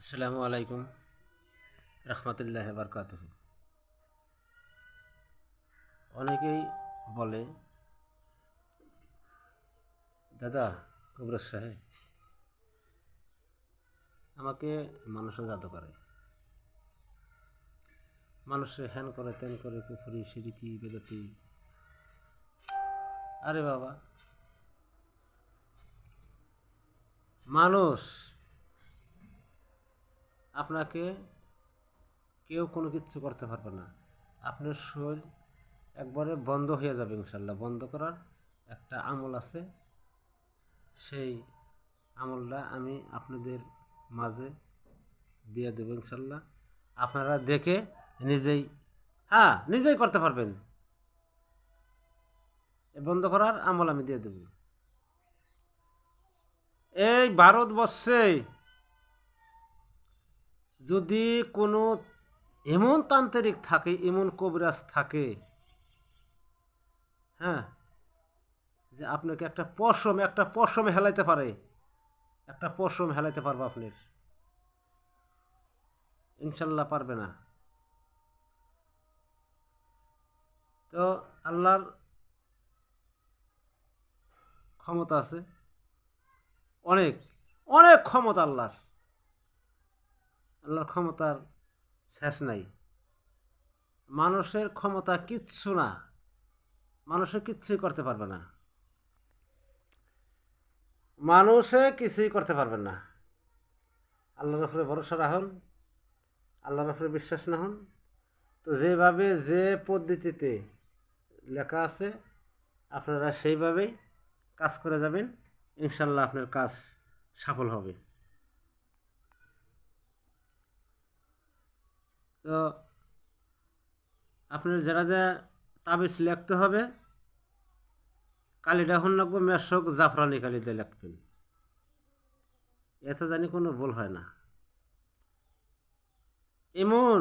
আসসালামু আলাইকুম রহমতুল্লাহ বারকাত অনেকেই বলে, দাদা কুবরাজ সাহেব আমাকে মানুষও জাদু করে। মানুষে হ্যান করে ত্যান করে পুকুরি সিরিকি বেদতি। আরে বাবা, মানুষ আপনাকে কেউ কোনো কিচ্ছু করতে পারবে না। আপনার শরীর একবারে বন্ধ হয়ে যাবে ইনশাল্লাহ বন্ধ করার একটা আমল আছে। সেই আমলটা আমি আপনাদের মাঝে দিয়ে দেবো ইনশাল্লাহ আপনারা দেখে নিজেই হ্যাঁ নিজেই করতে পারবেন। বন্ধ করার আমল আমি দিয়ে দেব। এই ভারতবর্ষে যদি কোনো এমন তান্ত্রিক থাকে, এমন কবিরাজ থাকে হ্যাঁ যে আপনাকে একটা পশম একটা পশম হেলাইতে পারে, একটা পশম হেলাইতে পারবে আপনার। ইনশাল্লাহ পারবে না। তো আল্লাহর ক্ষমতা আছে। অনেক অনেক ক্ষমতা আল্লাহর। আল্লাহর ক্ষমতার শেষ নাই। মানুষের ক্ষমতা কিচ্ছু না। মানুষে কিচ্ছুই করতে পারবে না। মানুষে কিছুই করতে পারবে না। আল্লাহর উপরে ভরসা রাখুন, আল্লাহর উপরে বিশ্বাস না হন। তো যেভাবে যে পদ্ধতিতে লেখা আছে, আপনারা সেইভাবেই কাজ করে যাবেন। ইনশাল্লাহ আপনার কাজ সফল হবে। তো আপনার যারা যা তাবিজ লিখতে হবে কালিটা হন লাগবো, মেশক জাফরানি কালি দিয়ে লিখবেন এতে জানি কোনো ভুল হয় না। এমন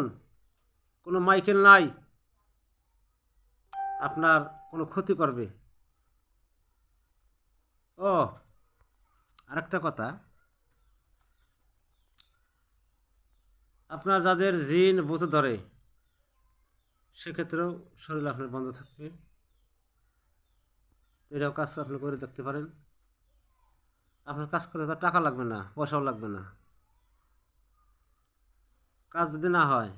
কোনো মাইকেল নাই, আপনার কোনো ক্ষতি করবে। ও, আরেকটা কথা। আপনার যাদের জিন বুথ ধরে, সেক্ষেত্রেও শরীর আপনার বন্ধ থাকবে। এটাও কাজ আপনি করে দেখতে পারেন। আপনার কাজ করতে তার টাকা লাগবে না, পয়সাও লাগবে না। কাজ যদি না হয়,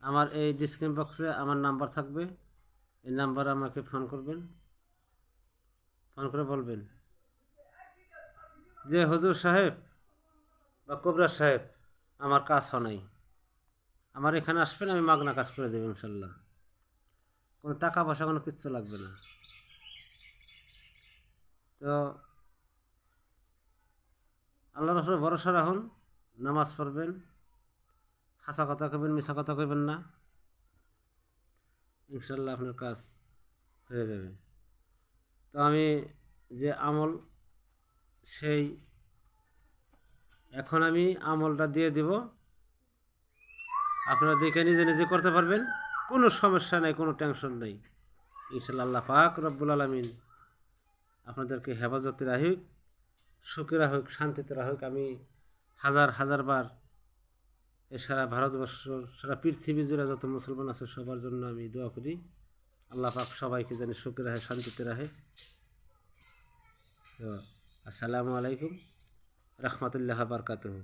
আমার এই ডিসক্রিপ বক্সে আমার নাম্বার থাকবে। এই নাম্বারে আমাকে ফোন করবেন। ফোন করে বলবেন যে হজুর সাহেব বা কবরাজ সাহেব আমার কাজ হয় নাই। আমার এখানে আসবেন, আমি মাগনা কাজ করে দেবো ইনশাল্লাহ। কোনো টাকা পয়সা, কোনো কিচ্ছু লাগবে না। তো আল্লাহর উপরে ভরসা রাখুন, নামাজ পড়বেন, হাসা কথা কইবেন মিশা কথা কইবেন না। ইনশাল্লাহ আপনার কাজ হয়ে যাবে। তো আমি যে আমল, সেই এখন আমি আমলটা দিয়ে দিব। আপনারা দেখে নিজে নিজে করতে পারবেন। কোনো সমস্যা নেই, কোনো টেনশন নেই। ইনশাল্লাহ আল্লাহ পাক রব্বুল আলমিন আপনাদেরকে হেফাজতে রাহুক সুখে রাহুক শান্তিতে রাহুক আমি হাজার হাজার বার এ সারা ভারতবর্ষ, সারা পৃথিবী জুড়ে যত মুসলমান আছে সবার জন্য আমি দোয়া করি। আল্লাহ পাক সবাইকে জানি সুখে রাখে, শান্তিতে রাখে। তো, আসসালামু আলাইকুম। রহমতুল্লাহ বারকাতুহ